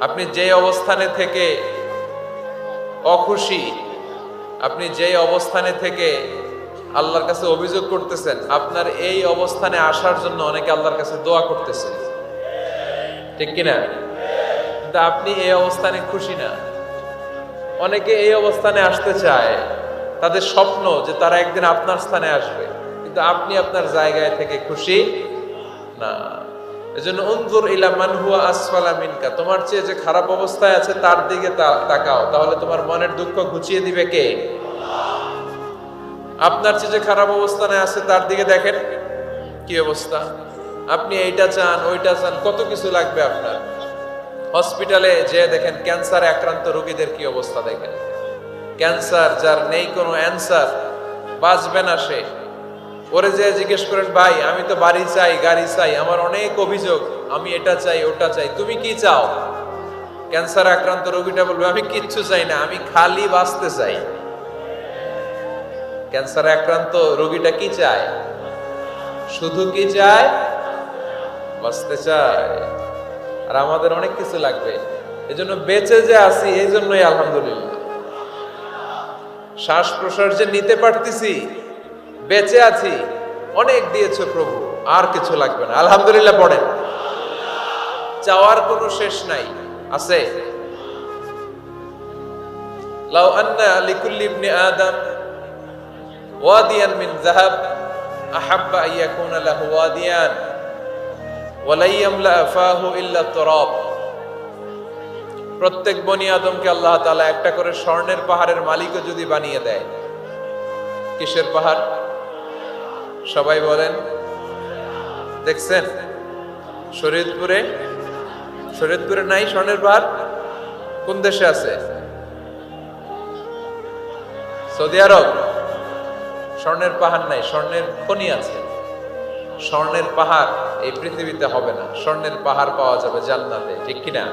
আপনি যে অবস্থানে থেকে অখুশি, আপনি যেই অবস্থানে থেকে আল্লাহর কাছে অভিযোগ করতেছেন, আপনার এই অবস্থানে আসার জন্য অনেকে আল্লাহর কাছে দোয়া করতেছে। ঠিক কিনা? কিন্তু আপনি এই অবস্থানে খুশি না। অনেকে এই অবস্থানে আসতে চায়, তাদের স্বপ্ন যে তারা একদিন আপনার স্থানে আসবে। কিন্তু আপনি আপনার জায়গায় থেকে খুশি না। এজন্য উনজুর ইলা মান হুয়া আসফালা মিনকা। তোমার চেয়ে যে খারাপ অবস্থায় আছে, তার দিকে তাকাও। তাহলে তোমার মনের দুঃখ ঘুচিয়ে দিবে কে? আপনার চেয়ে যে খারাপ অবস্থানে আছে, তার দিকে দেখেন। কি অবস্থা? আপনি এইটা চান, ওইটা চান, কত কিছু লাগবে আপনার? হসপিটালে যে দেখেন, ক্যান্সারে আক্রান্ত রোগীদের কি অবস্থা দেখেন। ক্যান্সার, যার নেই কোনো অ্যান্সার, বাঁচবে না সে। ওরে যে জিজ্ঞেস করেন, ভাই, আমি তো বাড়ি চাই, গাড়ি চাই, আমার অনেক অভিযোগ, আমি এটা চাই, ওটা চাই, তুমি কি চাও? ক্যান্সার আক্রান্ত রোগীটা বলবে, আমি কিচ্ছু চাই না, আমি খালি বাঁচতে চাই। ক্যান্সার আক্রান্ত রোগীটা কি চায়? শুধু কি চায়? বাঁচতে চায়। আর আমাদের অনেক কিছু লাগবে। এজন্য বেঁচে যে আছি, এই জন্যই আলহামদুলিল্লাহ। শ্বাস প্রশ্বাস যে নিতে পারতেছি বেঁচে আছি। অনেক দিয়েছে প্রভু, আর কিছু লাগবে না। আলহামদুলিল্লাহ পড়েন। চাওয়ার কোনো শেষ নাই। আছে? লাউ আন্না ইবনি আদম ওয়াদিয়ান মিন যাহাব, আহাব্বা লাহু ওয়াদিয়ান ইয়ামলা ইল্লা প্রত্যেক বনি আদমকে আল্লাহ তাআলা একটা করে স্বর্ণের পাহাড়ের মালিকও যদি বানিয়ে দেয়, কিসের পাহাড়? সবাই বলেন। দেখছেন? শরীয়তপুরে? শরীয়তপুরে নাই, স্বর্ণের পাহাড়? কোন দেশে আছে? সৌদি আরব? স্বর্ণের পাহাড় নাই, স্বর্ণের খনি আছে। স্বর্ণের পাহাড় এই পৃথিবীতে হবে না। স্বর্ণের পাহাড় পাওয়া যাবে জান্নাতে, ঠিক কিনা?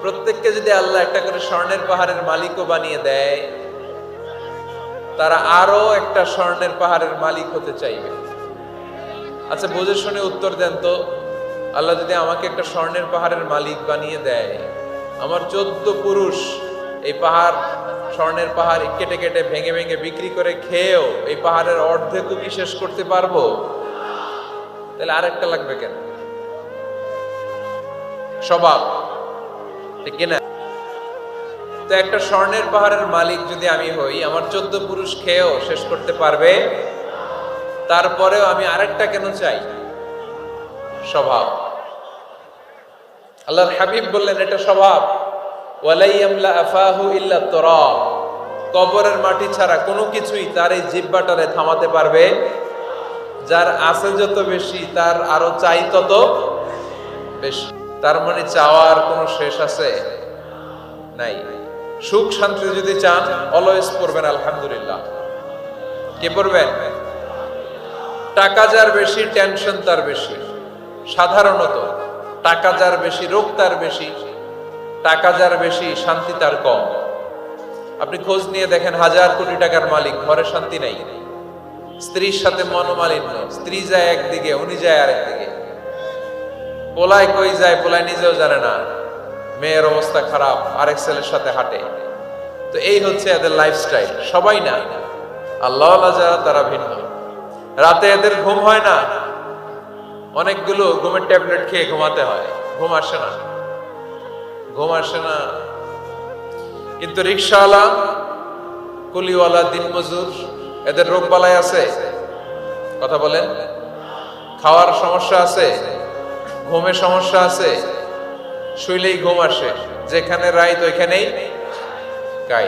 প্রত্যেককে যদি আল্লাহ একটা করে স্বর্ণের পাহাড়ের মালিকও বানিয়ে দেয় তারা আরও একটা স্বর্ণের পাহাড়ের মালিক হতে চাইবে। আচ্ছা বুঝে শুনে উত্তর দেন তো, আল্লাহ যদি আমাকে একটা স্বর্ণের পাহাড়ের মালিক বানিয়ে দেয়, আমার চোদ্দ পুরুষ এই পাহাড়, স্বর্ণের পাহাড় কেটে কেটে ভেঙে ভেঙে বিক্রি করে খেয়েও এই পাহাড়ের অর্ধেকও কি শেষ করতে পারব? তাহলে আরেকটা লাগবে কেন? স্বভাব। ঠিক কিনা? তো একটা স্বর্ণের পাহাড়ের মালিক যদি আমি হই, আমার চোদ্দ পুরুষ খেয়েও শেষ করতে পারবে। তারপরেও আমি আরেকটা কেন চাই? স্বভাব। আল্লাহর হাবিব বললেন, এটা স্বভাব। ইল্লা কবরের মাটি ছাড়া কোনো কিছুই তার এই জিব্বাটারে থামাতে পারবে। যার আছে যত বেশি, তার আরও চাই তত বেশি। তার মানে চাওয়ার কোনো শেষ আছে? নাই। সুখ শান্তি যদি চান, অলওয়েজ পড়বেন, আলহামদুলিল্লাহ। কে পড়বেন? টাকা যার বেশি, টেনশন তার বেশি। সাধারণত, টাকা যার বেশি, রোগ তার বেশি, টাকা যার বেশি, শান্তি তার কম। আপনি খোঁজ নিয়ে দেখেন, হাজার কোটি টাকার মালিক, ঘরে শান্তি নাই। স্ত্রীর সাথে মনোমালিন্য, স্ত্রী যায় একদিকে, উনি যায় আরেকদিকে। পোলায় কই যায়, পোলায় নিজেও জানে না। মেয়ের অবস্থা খারাপ, আরেক ছেলের সাথে হাঁটে। তো এই হচ্ছে এদের লাইফস্টাইল সবাই না। আল্লাহ যারা, তারা ভিন্ন। রাতে এদের ঘুম হয় না। অনেকগুলো ঘুমের ট্যাবলেট খেয়ে ঘুমাতে হয়। ঘুম আসে না। ঘুম আসে না। কিন্তু রিক্সাওয়ালা কুলিওয়ালা, দিনমজুর, এদের রোগ বালাই আছে। কথা বলেন? খাওয়ার সমস্যা আছে। ঘুমের সমস্যা আছে। শুইলেই ঘুম আসে। যেখানে রাইত ওইখানেই গাই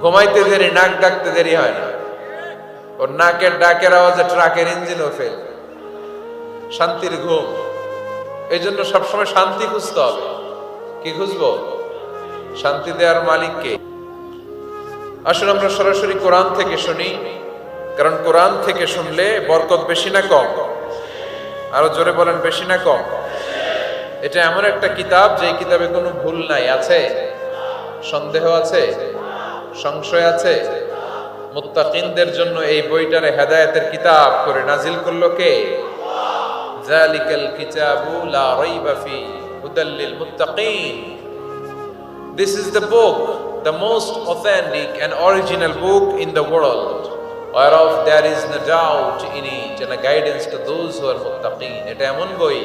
ঘুমাইতে দেরি, নাক ডাকতে দেরি হয় না। ওর নাকের ডাকের আওয়াজে ট্রাকের ইঞ্জিনও ফেল। শান্তির ঘুম। এই জন্য সবসময় শান্তি খুঁজতে হবে। কি খুঁজবো? শান্তি দেওয়ার মালিককে আসলে আমরা সরাসরি কোরআন থেকে শুনি। কারণ কোরআন থেকে শুনলে বরকত বেশি না কম? আরও জোরে বলেন, বেশি না কম? এটা এমন একটা কিতাব, যে কিতাবে কোনো ভুল নাই, আছে? সন্দেহ আছে? সংশয় আছে? মুত্তাকিনদের জন্য এই বইটারে হেদায়েতের কিতাব করে নাজিল করল কে? জালিকাল কিতাবু লা রাইবা ফি হুদাল মুত্তাকিন। This is the book the most authentic and original book in the world whereof there is no doubt in it and a guidance to those who are muttaqin. এটা এমন বই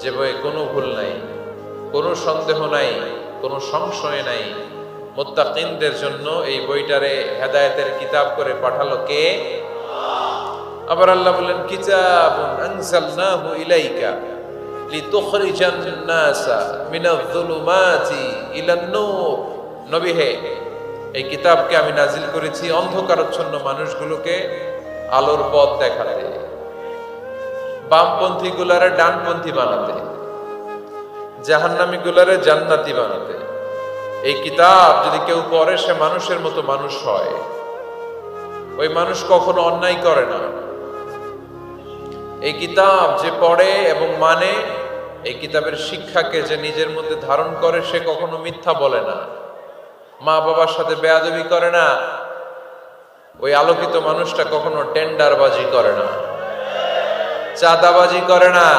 যে বইয়ে কোনো ভুল নাই, কোনো সন্দেহ নাই, কোনো সংশয় নাই। মুত্তাকিনদের জন্য এই বইটারে হেদায়েতের কিতাব করে পাঠালো কে? আবার আল্লাহ বললেন, কিতাবুন আনসালনাহু ইলাইকা লিতুখরিজান নাসা মিনাল যুলুমাতি ইলান নূর। নবী হে, এই কিতাবকে আমি নাজিল করেছি অন্ধকারচ্ছন্ন মানুষগুলোকে আলোর পথ দেখাতে। বামপন্থী গুলারে ডানপন্থী বানাতে, জাহান্নামী গুলারে জান্নাতি বানাতে। এই কিতাব যদি কেউ পড়ে, সে মানুষের মতো মানুষ হয়। ওই মানুষ কখনো অন্যায় করে না। এই কিতাব যে পড়ে এবং মানে এই কিতাবের শিক্ষাকে যে নিজের মধ্যে ধারণ করে, সে কখনো মিথ্যা বলে না। মা বাবার সাথে বেয়াদবি করে না। ওই আলোকিত মানুষটা কখনো টেন্ডারবাজি করে না। চাঁদাবাজি করে না।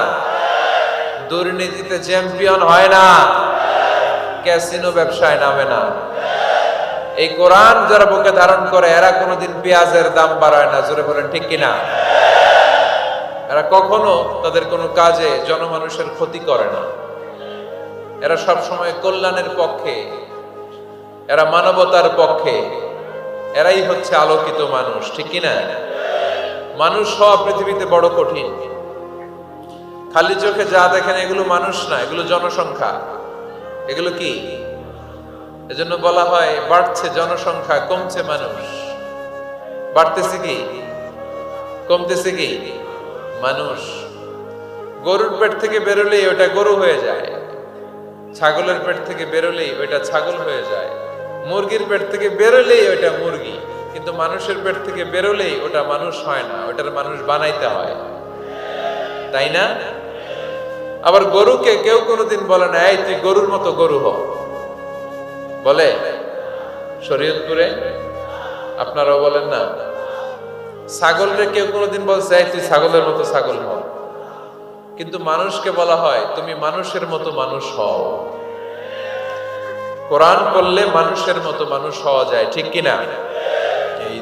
দুর্নীতিতে চ্যাম্পিয়ন হয় না। ক্যাসিনো ব্যবসায় নামে না। এই কোরআন যারা বুকে ধারণ করে, এরা কোনোদিন পেঁয়াজের দাম বাড়ায় না। জোরে বলেন, ঠিক কিনা? এরা কখনো তাদের কোনো কাজে জনমানুষের ক্ষতি করে না। এরা সব সময় কল্যাণের পক্ষে। এরা মানবতার পক্ষে। এরাই হচ্ছে আলোকিত মানুষ, ঠিক কিনা? মানুষ হওয়া পৃথিবীতে বড় কঠিন। খালি চোখে যা দেখেন এগুলো মানুষ না, এগুলো জনসংখ্যা। এগুলো কি? এজন্য বলা হয় বাড়ছে জনসংখ্যা, কমছে মানুষ। বাড়তেছে কি? কমতেছে কি? মানুষ। গরুর পেট থেকে বেরোলেই ওটা গরু হয়ে যায়। ছাগলের পেট থেকে বেরোলেই ওইটা ছাগল হয়ে যায়। মুরগির পেট থেকে বেরোলেই ওইটা মুরগি। কিন্তু মানুষের পেট থেকে বেরোলেই ওটা মানুষ হয় না, ওটার মানুষ বানাইতে হয়। তাই না? আবার গরুকে কেউ কোনোদিন বলে না, এই, তুই গরুর মতো গরু হ। বলে? শরীয়তপুরে? আপনারাও বলেন না। ছাগলরে কেউ কোনোদিন বলছে, এই, তুই ছাগলের মতো ছাগল হ। কিন্তু মানুষকে বলা হয়, তুমি মানুষের মতো মানুষ হও। কোরআন পড়লে মানুষের মতো মানুষ হওয়া যায়, ঠিক কিনা?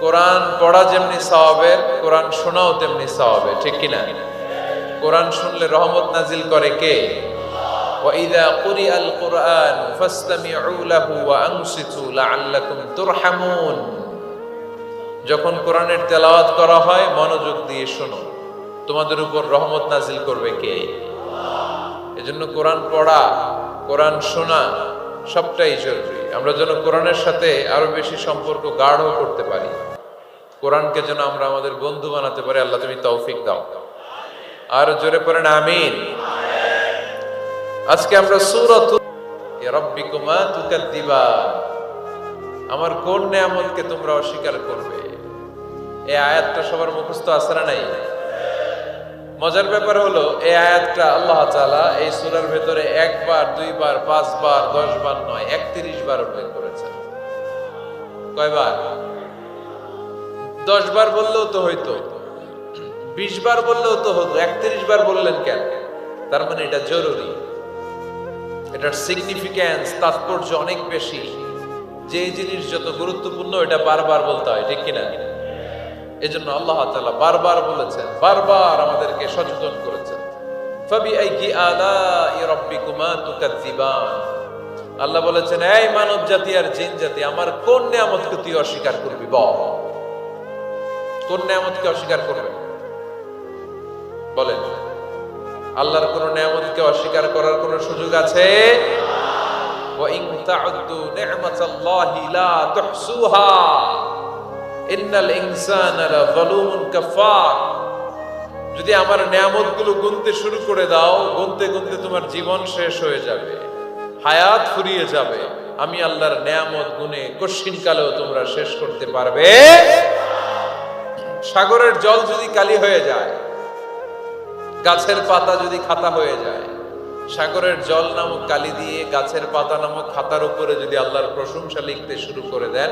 কোরআন পড়া যেমনি সওয়াবের কোরআন শোনাও তেমনি সওয়াবের ঠিক কিনা কোরআন শুনলে রহমত নাজিল করে কে وإذا قرئ القرآن فاستمعوا له وأنصتوا لعلكم ترحمون যখন কোরআনের তেলাওয়াত করা হয় মনোযোগ দিয়ে শোনো তোমাদের উপর রহমত নাজিল করবে কে এজন্য কোরআন পড়া কোরআন শোনা সবটাই জরুরি আমরা যেন কোরআনের সাথে আরো বেশি সম্পর্ক গাঢ় করতে পারি কোরআনকে যেন আমরা আমাদের বন্ধু বানাতে পারি, আল্লাহ তুমি তৌফিক দাও। আর জোরে পড়েন, আমিন। আজকে আমরা সুরত রব্বিকুমা তুকাদ্দিবা। আমার কোন নিয়ামতকে তোমরা অস্বীকার করবে? এই আয়াতটা সবার মুখস্থ আছে না নাই? মজার ব্যাপার হলো, এই আয়াতটা আল্লাহ তাআলা এই সূরার ভেতরে একবার, দুইবার, পাঁচবার দশ বার নয়, একত্রিশ বার উল্লেখ করেছেন। কয়বার? দশ বার বললেও তো হইতো। বিশ বার বললেও তো হতো। একত্রিশ বার বললেন কেন? তার মানে এটা জরুরি। এটার সিগনিফিক্যান্স তাৎপর্য অনেক বেশি। যে জিনিস যত গুরুত্বপূর্ণ, এটা বারবার বলতে হয়, ঠিক কিনা? এজন্য আল্লাহ তাআলা বারবার বলেছেন, বারবার আমাদেরকে সচেতন করেছেন। আল্লাহ বলেছেন, এই মানব জাতি আর জিন জাতি আমার কোন নিয়ামতকে তুই অস্বীকার করবি? বল। কোন নিয়ামতকে অস্বীকার করবে। বলেন, আল্লাহর কোন নিয়ামতকে অস্বীকার করার কোন সুযোগ আছে? যদি আমার নিয়ামতগুলো গুনতে শুরু করে দাও, গুনতে গুনতে তোমার জীবন শেষ হয়ে যাবে, হায়াত ফুরিয়ে যাবে। আমি আল্লাহর নিয়ামত গুনে কশিন কালেও তোমরা শেষ করতে পারবে। সাগরের জল যদি কালি হয়ে যায়, গাছের পাতা যদি খাতা হয়ে যায়, সাগরের জল নামক কালি দিয়ে গাছের পাতা নামক খাতার উপরে যদি আল্লাহর প্রশংসা লিখতে শুরু করে দেন,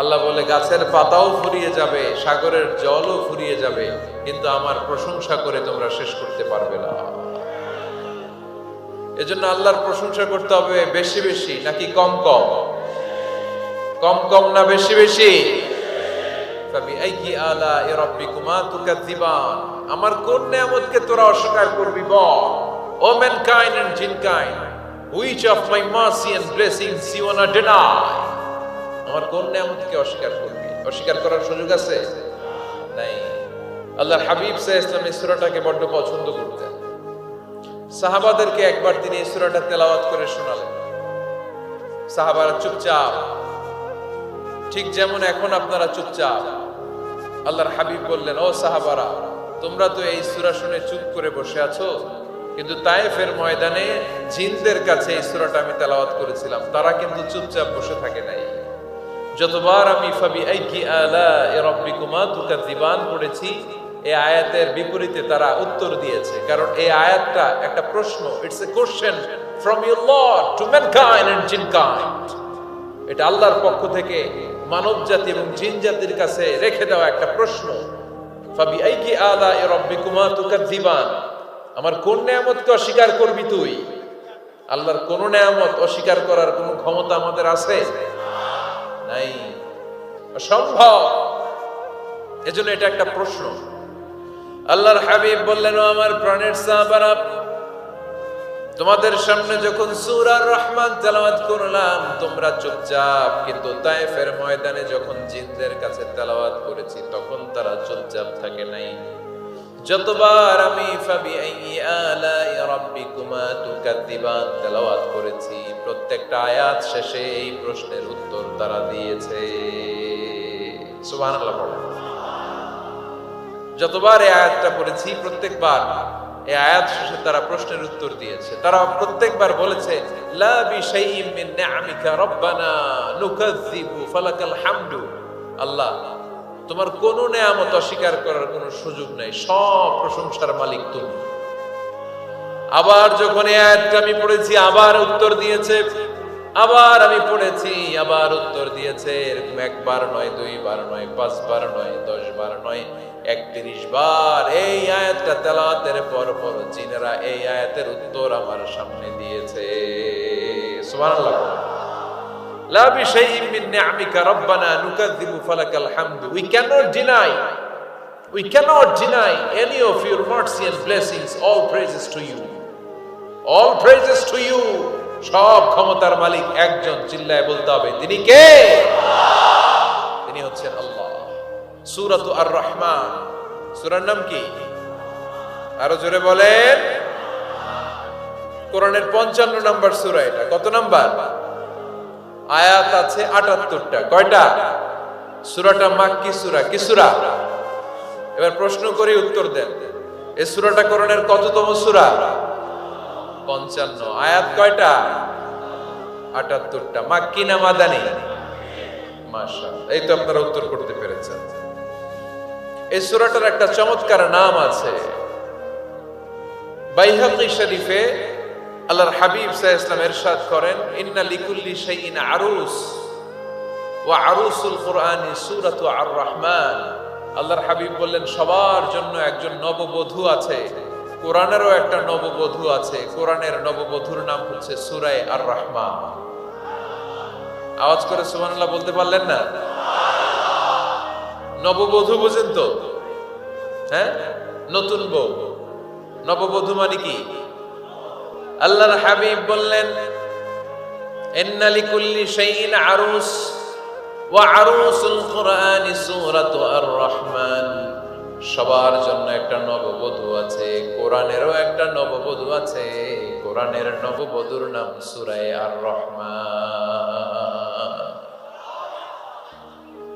আল্লাহ বলে, গাছের পাতাও ফুরিয়ে যাবে, সাগরের জলও ফুরিয়ে যাবে, কিন্তু আমার প্রশংসা করে তোমরা শেষ করতে পারবে না। এজন্য আল্লাহর প্রশংসা করতে হবে বেশি বেশি, নাকি কম কম? কম কম না বেশি বেশি? আমার কোন নিয়ামতকে তোরা অস্বীকার করবি বল? O mankind and jinnkind which of my and deny আমার কোন নিয়ামতকে অস্বীকার করবি? অস্বীকার করার সুযোগ আছে? নাই। আল্লাহর হাবিব ওয়াসাল্লাম এই বড্ড পছন্দ করতেন। সাহাবাদেরকে একবার তিনি এই সূরাটা তেলাওয়াত করে শোনালেন। সাহাবারা চুপচাপ ঠিক যেমন এখন আপনারা চুপচাপ। আল্লাহর হাবিব বললেন, ও সাহাবারা, তোমরা তো এই সুরা শুনে চুপ করে বসে আছো। কিন্তু তায়েফের ময়দানে জিনদের কাছে এই সূরাটা আমি তেলাওয়াত করেছিলাম। তারা কিন্তু চুপচাপ বসে থাকে নাই। যতবার আমি ফাবি আইকি আলা এ রব্বিকুমা দিবান পড়েছি এই আয়াতের বিপরীতে তারা উত্তর দিয়েছে। কারণ এই আয়াতটা একটা প্রশ্ন it's a question from your lord to mankind and jinnkind. এটা আল্লাহর পক্ষ থেকে মানব জাতি এবং জিন জাতির কাছে রেখে দেওয়া একটা প্রশ্ন। রব্বিকুমা তুকাজ্জিবান আমার কোন নিয়ামতকে অস্বীকার করবি তুই? আল্লাহর কোন নিয়ামত অস্বীকার করার কোনো ক্ষমতা আমাদের আছে? নাই। অসম্ভব। এজন্য এটা একটা প্রশ্ন। আল্লাহর হাবিব বললেন আমার প্রাণের সাহাবারা তোমাদের সামনে যখন সূরার রহমান তেলাওয়াত করলাম, তোমরা চুপচাপ, কিন্তু তায়েফের ময়দানে যখন জিনদের কাছে তেলাওয়াত করেছি, তখন তারা চুপচাপ থাকে নাই। যতবার আমি ফাবি আইয়ি আলাই রাব্বিকুমা তুকাদ্দিবান তেলাওয়াত করেছি, প্রত্যেকটা আয়াত শেষে এই প্রশ্নের উত্তর তারা দিয়েছে। সুবহানাল্লাহ যতবার এই আয়াতটা পড়েছি, প্রত্যেকবার এই আয়াত শেষে তারা প্রশ্নের উত্তর দিয়েছে। তারা প্রত্যেকবার বলেছে আল্লাহ, তোমার কোনো নেয়ামত অস্বীকার করার কোনো সুযোগ নাই, সব প্রশংসার মালিক তুমি। আবার যখন এই আমি পড়েছি, আবার উত্তর দিয়েছে। আবার আমি পড়েছি, আবার উত্তর দিয়েছে। এরকম একবার নয়, দুইবার নয়, পাঁচবার নয় দশ বার নয়। একত্রিশ বার এই আয়াতটা তেলাতের পর পর জিনেরা এই আয়াতের উত্তর আমার সামনে দিয়েছে। সুবহানাল্লাহ। লা বিশাইইন মিন নিআমিকা রব্বানা নুকাযযিবু ফালাকাল হামদু। We cannot deny We cannot deny any of your mercy and blessings. All praises to you all praises to you সব ক্ষমতার মালিক একজন, চিল্লায় বলতে হবে। তিনি কে? তিনি হচ্ছেন আল্লাহ। সূরাত আর রহমান সূরার নাম কি? আরও জোরে বলেন। কোরআনের পঞ্চান্ন নম্বর সুরা এটা। কত নাম্বার? আয়াত আছে আটাত্তরটা। কয়টা? সুরাটা মাক্কি সুরা। কি সুরা? এবার প্রশ্ন করে, উত্তর দেন। এই সুরাটা কোরআনের কততম সুরা? পঞ্চান্ন। আয়াত কয়টা? আটাত্তরটা। মাক্কি না মাদানি? মাশা এই তো আপনারা উত্তর করতে পেরেছেন। এই সুরাটার একটা চমৎকার নাম আছে। বাইহাকি শরীফে আল্লাহর হাবিব সাহ ইসলাম এরশাদ করেন, ইন্না লিকুল্লি শাইইন আরুস, ওয়া আরুসুল কোরআনি সূরাতু আর রহমান আল্লাহর হাবিব বললেন, সবার জন্য একজন নববধূ আছে, কোরআনেরও একটা নববধূ আছে, কোরআনের নববধূর নাম হচ্ছে সূরায়ে আর রহমান আওয়াজ করে সুবহানাল্লাহ বলতে পারলেন না? নববধূ বুঝেন তো? হ্যাঁ? নতুন বউ। নববধূ মানে কি? আল্লাহর হাবিব বললেন ইন্নালিকুল্লি শাইইন আরুস, ওয়া আরুসুল কুরআনি সূরাতু আর রহমান সবার জন্য একটা নববধূ আছে, কোরআনেরও একটা নববধূ আছে, কোরআনের নববধূর নাম সূরায়ে আর রহমান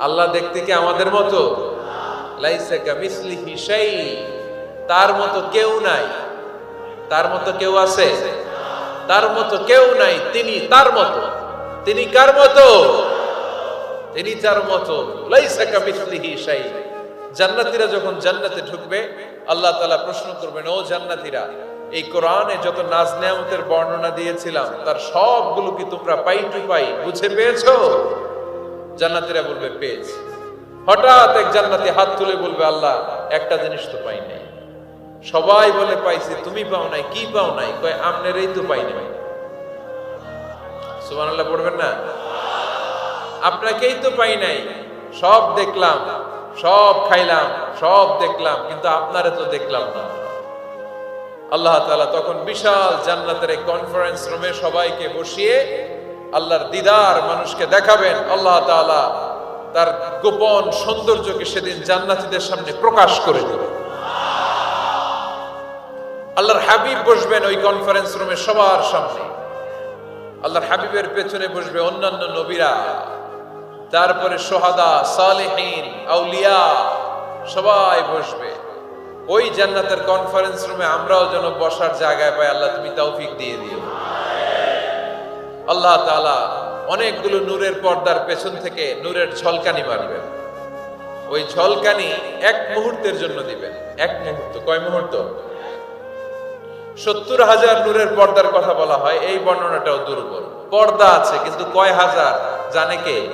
আল্লাহ দেখতে কি আমাদের মতো? তার মতো কেউ নাই। তার মতো কেউ আছে? তার মতো কেউ নাই। তিনি তার মতো। তিনি কার মতো? তিনি তার মতো। জান্নাতীরা যখন জান্নাতে ঢুকবে, আল্লাহ তালা প্রশ্ন করবেন, ও জান্নাতীরা, এই কোরআনে যত নাজ বর্ণনা দিয়েছিলাম, তার সবগুলো কি তোমরা পাই টু পাই বুঝে পেয়েছ? জান্নাতীরা বলবে, পেয়েছি। হঠাৎ এক জান্নাতি হাত তুলে বলবে, আল্লাহ, একটা জিনিস তো পাই নাই। সবাই বলে, পাইছি, তুমি পাও নাই, কি পাও নাই? কয়, আমনেরই তো পাই নাই। সুবহানাল্লাহ, পড়বেন না? আপনাকেই তো পাই নাই। সব দেখলাম, সব খাইলাম, সব দেখলাম, কিন্তু আপনারে তো দেখলাম না। আল্লাহ তখন বিশাল জান্নাতের এই কনফারেন্স রুমে সবাইকে বসিয়ে আল্লাহর দিদার মানুষকে দেখাবেন, আল্লাহ তাআলা তার গোপন সৌন্দর্যকে সেদিন জান্নাতীদের সামনে প্রকাশ করে দেবেন আল্লাহর হাবিব বসবেন ওই কনফারেন্স রুমে সবার সামনে। আল্লাহর হাবিবের পেছনে বসবে অন্যান্য নবীরা। তারপরে সোহাদা, সালেহীন, আউলিয়া সবাই বসবে। ওই জান্নাতের কনফারেন্স রুমে আমরাও যেন বসার জায়গায় পাই, আল্লাহ তুমি তৌফিক দিয়ে দিও। আল্লাহ তাআলা অনেকগুলো নূরের পর্দার পেছন থেকে নূরের ঝলকানি মারবেন ওই ঝলকানি এক মুহূর্তের জন্য দিবেন। এক মুহূর্ত। কয় মুহূর্ত? সত্তর হাজার নূরের পর্দার কথা বলা হয়, এই বর্ণনাটাও দুর্বল। পর্দা আছে, কিন্তু কয় হাজার? জানে কে?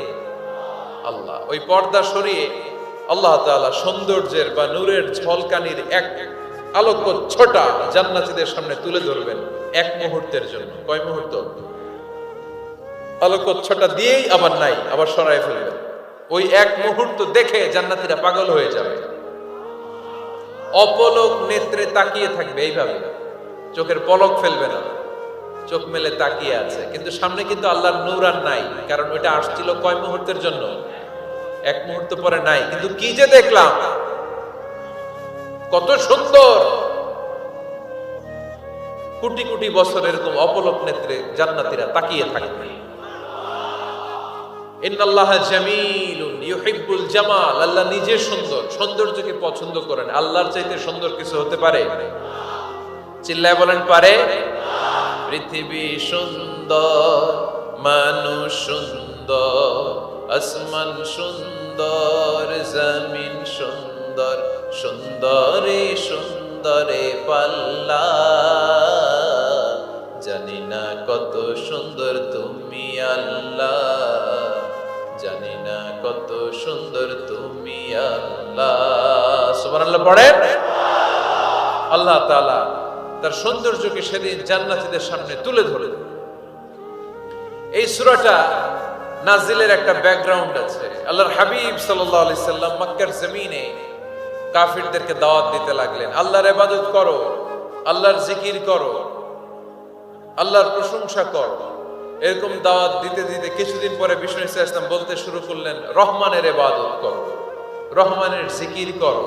আল্লাহ। ওই পর্দা সরিয়ে আল্লাহ তাআলা সৌন্দর্যের বা নূরের ঝলকানির এক আলোক ছোটা জান্নাতীদের সামনে তুলে ধরবেন এক মুহূর্তের জন্য। কয় মুহূর্ত? আলোকচ্ছটা দিয়েই আবার নাই, আবার সরাই ফেলবে। ওই এক মুহূর্ত দেখে জান্নাতীরা পাগল হয়ে যাবে। অপলক নেত্রে তাকিয়ে থাকবে এইভাবে। চোখের পলক ফেলবে না। চোখ মেলে তাকিয়ে আছে। কিন্তু সামনে কিন্তু আল্লাহর নূর আর নাই, কারণ ওইটা আসছিল কয় মুহূর্তের জন্য? এক মুহূর্ত পরে নাই। কিন্তু কি যে দেখলাম? কত সুন্দর! কোটি কোটি বছর এরকম অপলক নেত্রে জান্নাতীরা তাকিয়ে থাকবে। ইন্নাল্লাহ জামিলুন ইউহিব্বুল জামাল। আল্লাহ নিজে সুন্দর, সৌন্দর্যকে পছন্দ করেন। আল্লাহর চাইতে সুন্দর কিছু হতে পারে? চিল্লায় বলেন, পারে? পৃথিবী সুন্দর, মানুষ সুন্দর, আসমান সুন্দর, জমিন সুন্দর, সুন্দরে সুন্দরে পাল্লা। পড়েন। আল্লাহ তাআলা তার সৌন্দর্যকে সেদিন জান্নাতিদের সামনে তুলে ধরে এই সূরাটা নাজিলের একটা ব্যাকগ্রাউন্ড আছে। আল্লাহর হাবিব সাল্লাম মক্কার জমিনে কাফিরদেরকে দাওয়াত দিতে লাগলেন। আল্লাহর ইবাদত করো, আল্লাহর জিকির করো, আল্লাহর প্রশংসা করো। এরকম দাওয়াত দিতে দিতে কিছুদিন পরে বিষ্ণু ইসলাম বলতে শুরু করলেন, রহমানের এবাদত করো, রহমানের জিকির করো।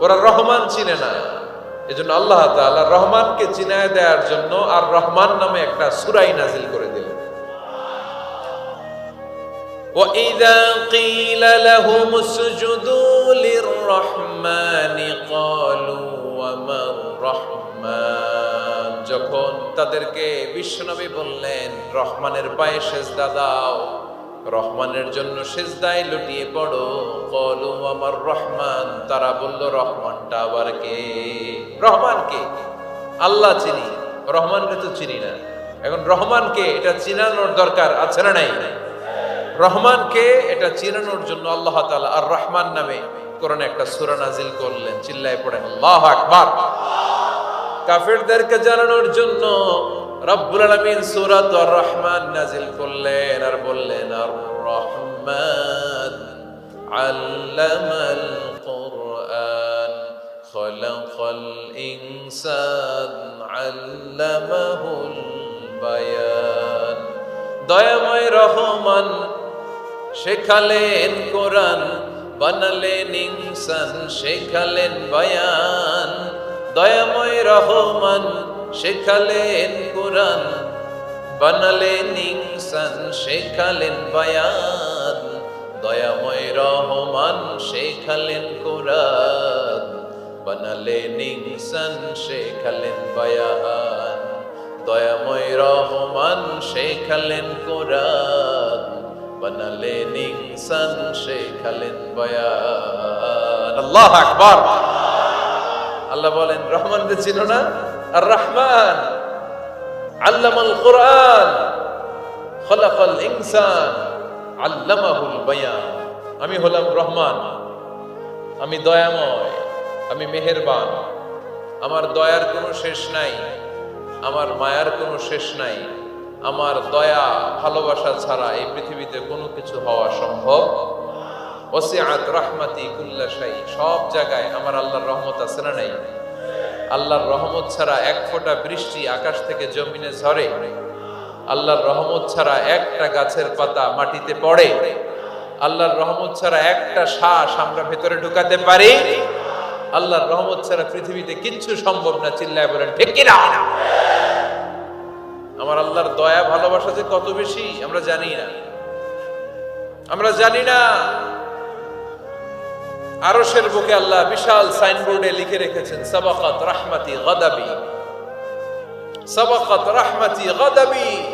ওরা রহমান চিনে না এজন্য আল্লাহ তাআলা রহমানকে চিনায় দেওয়ার জন্য আর রহমান নামে একটা সুরাই নাজিল করে দিলেন وإذا قيل لهم اسجدوا للرحمن قالوا وما الرحمن যখন তাদেরকে বিশ্বনবী বললেন রহমানের পায়ে সেজদা দাও রহমানের জন্য সেজদায় লুটিয়ে পড়ো। কলু, আমার রহমান। তারা বলল রহমানটা আবার কে? রহমান কে? আল্লাহ চিনি। রহমানকে তো চিনি না। এখন রহমানকে এটা চিনানোর দরকার আছে না নাই? রহমানকে এটা চিনানোর জন্য আল্লাহ তালা আর রহমান নামে কোরআনে একটা সূরা নাজিল করলেন। চিল্লায় পড়েন, আল্লাহু আকবার। কাফেরদেরকে জানানোর জন্য রব্বুল আলামিন সূরাত আর রহমান নাজিল করলেন আর বললেন আর রহমান আল্লামাল কুরআন, খলাকাল ইনসান, আল্লামাহুল বায়ান। দয়াময় রহমান, শেখালেন কোরআন, বানালেন ইনসান, শেখালেন বয়ান। দয়াময় রহমান শেখালেন কোরআন, বানালেন ইনসান, শেখালেন বয়ান। দয়াময় রহমান, শেখালেন কোরআন। বানালেন ইনসান, শেখালেন বয়ান। দয়াময় রহমান, শেখালেন কোরআন। বানালেন ইনসান, শেখালেন বয়ান। আল্লাহ আকবার। আল্লাহ বলেন রহমান রে চিনো না? আর রহমান আল্লামাল কোরআন খলাকাল ইনসান আল্লামাহুল বায়ান আমি হলাম রহমান, আমি দয়াময়, আমি মেহেরবান। আমার দয়ার কোনো শেষ নাই, আমার মায়ার কোনো শেষ নাই। আমার দয়া, ভালোবাসা ছাড়া এই পৃথিবীতে কোনো কিছু হওয়া সম্ভব ওসিআত রাহমাতি কুল্লা সব জায়গায় আমার আল্লাহর রহমত আছে না নাই? আল্লাহর রহমত ছাড়া এক ফোঁটা বৃষ্টি আকাশ থেকে জমিনে ঝরে। আল্লাহর রহমত ছাড়া একটা গাছের পাতা মাটিতে পড়ে। আল্লাহর রহমত ছাড়া একটা শ্বাস আমরা ভেতরে ঢুকাতে পারি। আল্লাহর রহমত ছাড়া পৃথিবীতে কিচ্ছু সম্ভব না, চিল্লায় বলেন, ঠিক কিনা আমার আল্লাহর দয়া, ভালোবাসা যে কত বেশি, আমরা জানি না। আমরা জানি না আরশের বুকে আল্লাহ বিশাল সাইনবোর্ডে লিখে রেখেছেন, সাবাকাত রাহমাতি গাদাবি। সাবাকাত রাহমাতি গাদাবি।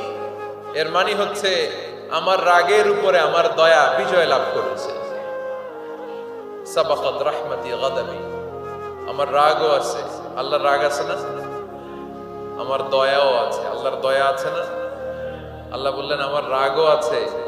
এর মানে হচ্ছে, আমার রাগের উপরে আমার দয়া বিজয় লাভ করেছে। সাবাকাত রাহমাতি গাদাবি। আমার রাগও আছে। আল্লাহর রাগ আছে না? আমার দয়াও আছে। আল্লাহর দয়া আছে না? আল্লাহ বললেন, আমার রাগও আছে।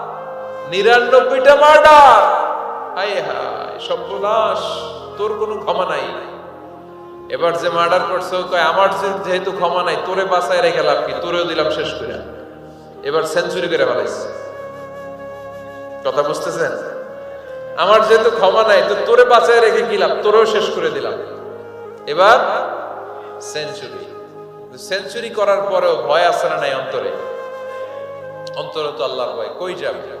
নিরানব্বইটা মার্ডার সর্বনাশ, তোর কোনো ক্ষমা নাই। এবার যে মার্ডার করছে আমার যেহেতু ক্ষমা নাই, তোরে বাঁচায় রেখে লাভ কি? তোরেও দিলাম শেষ করে। এবার সেঞ্চুরি করে ফেলাইছে। কথা বুঝতেছেন? আমার যেহেতু ক্ষমা নাই, তো তোরে বাঁচায় রেখে কি লাভ? তোরেও শেষ করে দিলাম। এবার সেঞ্চুরি সেঞ্চুরি করার পরেও ভয় আছে না নাই অন্তরে? অন্তরে তো আল্লাহর ভয়। কই যাবে?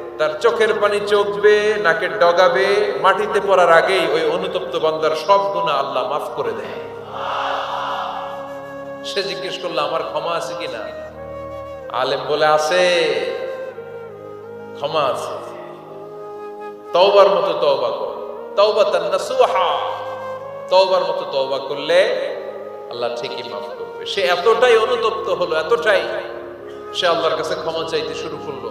তার চোখের পানি চোখবে নাকের ডগাবে, মাটিতে পড়ার আগেই ওই অনুতপ্ত বান্দার সব গুণা আল্লাহ মাফ করে দেয়। সে জিজ্ঞেস করল, আমার ক্ষমা আছে কিনা? আলেম বলে, আছে। ক্ষমা আছে। তওবার মতো তওবা কর। তওবা তার নাসুহা তওবার মতো তওবা করলে আল্লাহ ঠিকই মাফ করবে। সে এতটাই অনুতপ্ত হলো, এতটাই সে আল্লাহর কাছে ক্ষমা চাইতে শুরু করল।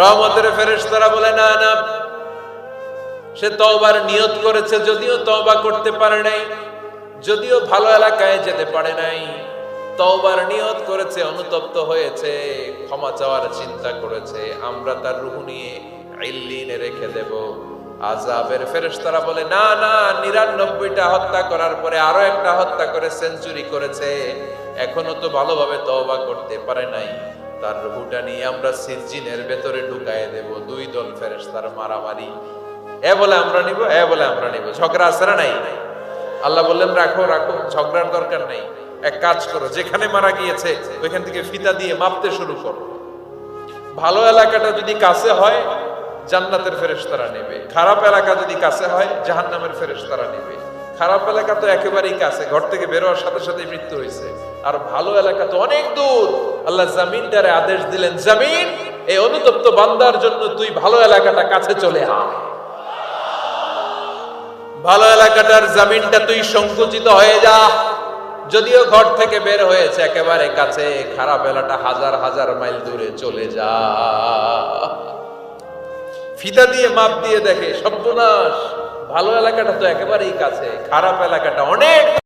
রহমতের ফেরেশতারা বলে, না না, সে তওবার নিয়ত করেছে, যদিও তওবা করতে পারে নাই, যদিও ভালো এলাকায় যেতে পারে নাই, তওবার নিয়ত করেছে, অনুতপ্ত হয়েছে, ক্ষমা চাওয়ার চিন্তা করেছে, আমরা তার রুহু নিয়ে ইল্লিনে রেখে দেব। আজাবের ফেরেশতারা বলে, না না, নিরানব্বইটা হত্যা করার পরে আরও একটা হত্যা করে সেঞ্চুরি করেছে, এখনও তো ভালোভাবে তওবা করতে পারে নাই। তার রুহুটা নিয়ে আমরা সিরজিনের ভেতরে ঢুকায় দেব। দুই দল ফেরেশতার মারামারি। এ বলে আমরা নিব, এ বলে আমরা নিব। ঝগড়া আছে না নাই? আল্লাহ বললেন, রাখো রাখো, ঝগড়ার দরকার নেই। এক কাজ করো, যেখানে মারা গিয়েছে, ওইখান থেকে ফিতা দিয়ে মাপতে শুরু করো। ভালো এলাকাটা যদি কাছে হয়, জান্নাতের ফেরেশতারা নেবে। খারাপ এলাকা যদি কাছে হয়, জাহান্নামের ফেরেশতারা নেবে। খারাপ এলাকা তো একেবারেই কাছে, ঘর থেকে বেরোয়ার সাথে সাথে মৃত্যু হয়েছে। আর ভালো এলাকা তো অনেক দূর। আল্লাহ জামিনটারে আদেশ দিলেন, জামিন, এই অনুতপ্ত বান্দার জন্য তুই ভালো এলাকাটা কাছে চলে আয়। ভালো এলাকাটার জামিনটা তুই সংকুচিত হয়ে যা। যদিও ঘর থেকে বের হয়েছে, একেবারে কাছে, খারাপ এলাকা হাজার হাজার মাইল দূরে চলে যা। ফিতা দিয়ে, মাপ দিয়ে দেখে, সর্বনাশ। ভালো এলাকাটা তো একেবারেই কাছে, খারাপ এলাকাটা অনেক